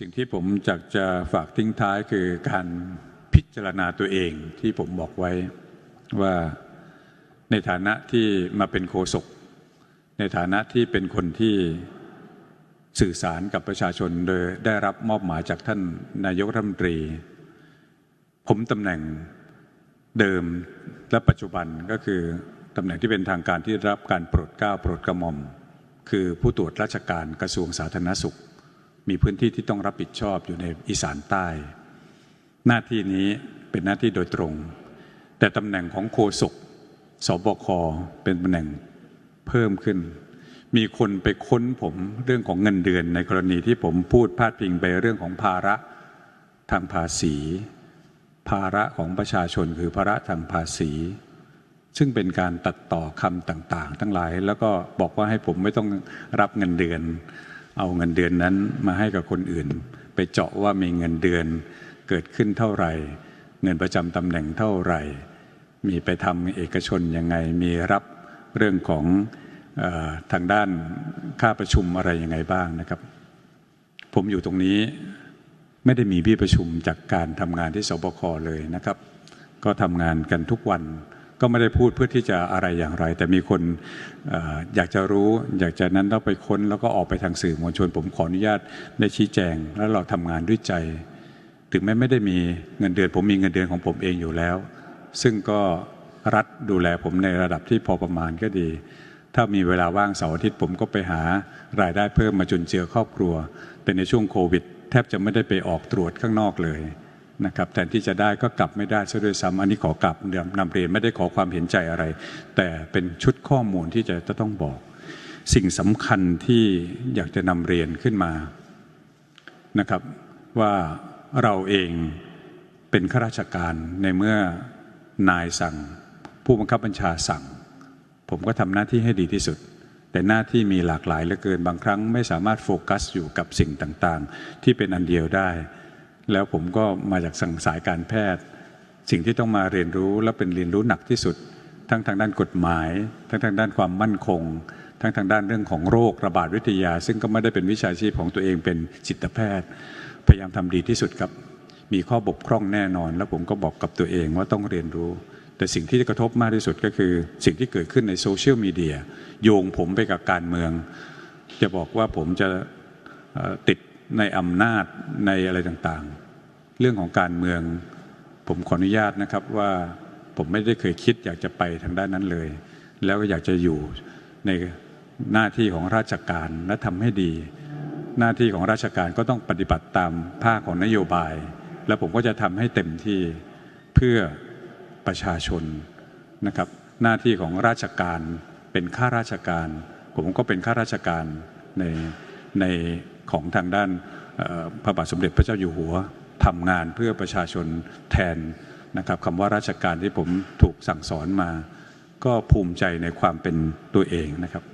สิ่งที่ผมอยากจะฝากทิ้งท้ายคือการพิจารณาตัวเองที่ผมบอกไว้ว่าในฐานะที่มาเป็นโฆษกในฐานะที่เป็นคนที่สื่อสารกับประชาชนโดยได้รับมอบหมายจากท่านนายกรัฐมนตรี ผมตำแหน่งเดิมและปัจจุบันก็คือตำแหน่งที่เป็นทางการที่ได้รับการโปรดเกล้าโปรดกระหม่อม คือผู้ตรวจราชการกระทรวงสาธารณสุข มีพื้นที่ที่ต้องรับผิดชอบอยู่ในอีสานใต้ หน้าที่นี้เป็นหน้าที่โดยตรง แต่ตำแหน่งของโฆษกสบคเป็นตำแหน่งเพิ่มขึ้น มีคนไปค้นผมเรื่องของเงินเดือนในกรณีที่ผมพูดพาดพิงไปเรื่องของภาระทางภาษี ภาระของประชาชนคือภาระทางภาษี ซึ่งเป็นการตัดต่อคำต่าง ๆ ทั้งหลาย แล้วก็บอกว่าให้ผมไม่ต้องรับเงินเดือน เอาเงินเดือนนั้นมาให้กับคนอื่น ไปเจาะว่ามีเงินเดือนเกิดขึ้นเท่าไหร่ เงินประจำตำแหน่งเท่าไหร่ มีไปทำเอกชนยังไง มีรับเรื่องของออทางด้านค่าประชุมอะไรยังไงบ้างนะครับ ผมอยู่ตรงนี้ไม่ได้มีพี่ประชุมจากการทำงานที่สบคเลยนะครับ ก็ทำงานกันทุกวัน ก็ไม่ได้พูดเพื่อที่จะอะไรอย่างไร แต่มีคนออยากจะรู้ อยากจะนั้นเราไปค้นแล้วก็ออกไปทางสื่อมวลชน ผมขออนุญาตได้ชี้แจง แล้วเราทำงานด้วยใจ ถึงแม้ไม่ได้มีเงินเดือน ผมมีเงินเดือนของผมเองอยู่แล้ว ซึ่งก็รัฐดูแลผมในระดับที่พอประมาณก็ดี ถ้ามีเวลาว่างเสาร์อาทิตย์ผมก็ไปหารายได้เพิ่มมาจุนเจือครอบครัว แต่ในช่วงโควิด แทบจะไม่ได้ไปออกตรวจข้างนอกเลย นะครับแทนที่จะได้ก็กลับไม่ได้ซะด้วยซ้ำอันนี้ขอกลับนำเรียนไม่ได้ขอความเห็นใจอะไร แต่เป็นชุดข้อมูลที่จะต้องบอก สิ่งสำคัญที่อยากจะนำเรียนขึ้นมานะครับ ว่าเราเองเป็นข้าราชการในเมื่อนายสั่ง ผู้บังคับบัญชาสั่ง ผมก็ทำหน้าที่ให้ดีที่สุดแต่หน้าที่มีหลากหลายเหลือเกินบางครั้งไม่สามารถโฟกัสอยู่กับสิ่งต่างๆ ที่เป็นอันเดียวได้ แล้วผมก็มาจากสังสายการแพทย์ สิ่งที่ต้องมาเรียนรู้และเป็นเรียนรู้หนักที่สุด ทั้งทางด้านกฎหมาย ทั้งทางด้านความมั่นคง ทั้งทางด้านเรื่องของโรคระบาดวิทยา ซึ่งก็ไม่ได้เป็นวิชาชีพของตัวเองเป็นจิตแพทย์ พยายามทำดีที่สุดครับ มีข้อบกพร่องแน่นอน แล้วผมก็บอกกับตัวเองว่าต้องเรียนรู้ แต่สิ่งที่กระทบมากที่สุดก็คือ สิ่งที่เกิดขึ้นในโซเชียลมีเดียโยงผมไปกับการเมือง จะบอกว่าผมจะติด ในอำนาจในอะไรต่างๆ เรื่องของการเมือง ผมขออนุญาตนะครับว่าผมไม่ได้เคยคิดอยากจะไปทางด้านนั้นเลย แล้วก็อยากจะอยู่ในหน้าที่ของราชการและทำให้ดี หน้าที่ของราชการก็ต้องปฏิบัติตามภาคของนโยบาย แล้วผมก็จะทำให้เต็มที่เพื่อประชาชนนะครับ หน้าที่ของราชการเป็นข้าราชการ ผมก็เป็นข้าราชการในใน ของทางด้านพระบาทสมเด็จพระเจ้าอยู่หัวทำงานเพื่อประชาชนแทนนะครับคำว่าราชการที่ผมถูกสั่งสอนมา ก็ภูมิใจในความเป็นตัวเองนะครับ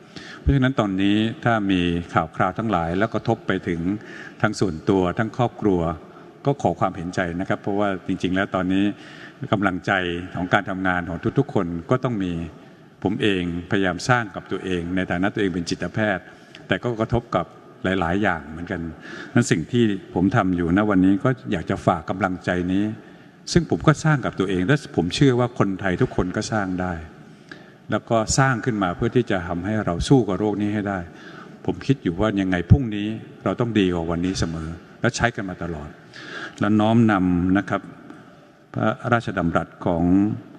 เพราะฉะนั้นตอนนี้ถ้ามีข่าวคราวทั้งหลาย แล้วกระทบไปถึงทั้งส่วนตัวทั้งครอบครัว ก็ขอความเห็นใจนะครับ เพราะว่าจริง ๆ แล้วตอนนี้กำลังใจของการทำงานของทุกๆ คนก็ต้องมีผมเองพยายามสร้างกับตัวเอง ในฐานะตัวเองเป็นจิตแพทย์ แต่ก็กระทบกับ หลาย ๆ อย่างเหมือนกันนั้นสิ่งที่ผมทำอยู่ณวันนี้ก็อยากจะฝากกำลังใจนี้ ซึ่งผมก็สร้างกับตัวเอง และผมเชื่อว่าคนไทยทุกคนก็สร้างได้ แล้วก็สร้างขึ้นมาเพื่อที่จะทำให้เราสู้กับโรคนี้ให้ได้ ผมคิดอยู่ว่ายังไงพรุ่งนี้เราต้องดีกว่าวันนี้เสมอ และใช้กันมาตลอด และน้อมนำนะครับพระราชดำรัสของ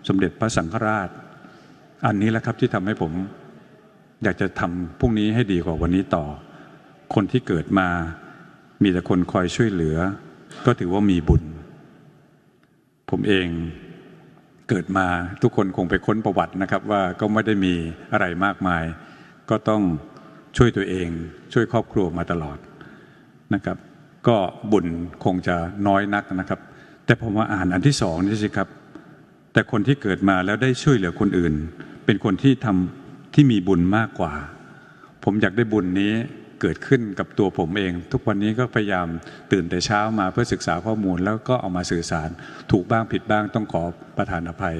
สมเด็จพระสังฆราช อันนี้แหละครับที่ทำให้ผมอยากจะทำพรุ่งนี้ให้ดีกว่าวันนี้ต่อ คนที่เกิดมา มีแต่คนคอยช่วยเหลือ ก็ถือว่ามีบุญ ผมเองเกิดมาทุกคนคงไปค้นประวัตินะครับ ว่าก็ไม่ได้มีอะไรมากมาย ก็ต้องช่วยตัวเอง ช่วยครอบครัวมาตลอดนะครับ ก็บุญคงจะน้อยนักนะครับ แต่ผมว่าอ่านอันที่สองนี่สิครับ แต่คนที่เกิดมาแล้วได้ช่วยเหลือคนอื่น เป็นคนที่ทำที่มีบุญมากกว่า ผมอยากได้บุญนี้ เกิดขึ้นกับตัวผมเอง ทุกวันนี้ก็พยายามตื่นแต่เช้ามาเพื่อศึกษาข้อมูลแล้วก็เอามาสื่อสาร ถูกบ้างผิดบ้างต้องขอประทานอภัย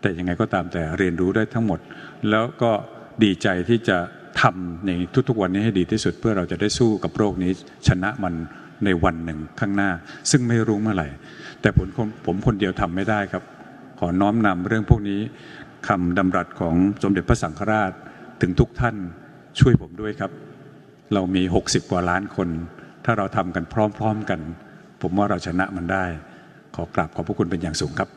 แต่ยังไงก็ตามแต่เรียนรู้ได้ทั้งหมด แล้วก็ดีใจที่จะทำในทุกๆวันนี้ให้ดีที่สุด เพื่อเราจะได้สู้กับโรคนี้ชนะมันในวันหนึ่งข้างหน้า ซึ่งไม่รู้เมื่อไหร่ แต่ผมคนผมคนเดียวทำไม่ได้ครับ ขอน้อมนำเรื่องพวกนี้คำดำรัสของสมเด็จพระสังฆราชถึงทุกท่านช่วยผมด้วยครับ เรามี 60 กว่าล้านคน ถ้าเราทำกันพร้อม ๆ กัน ผมว่าเราชนะมันได้ ขอกราบขอบพระคุณเป็นอย่างสูงครับ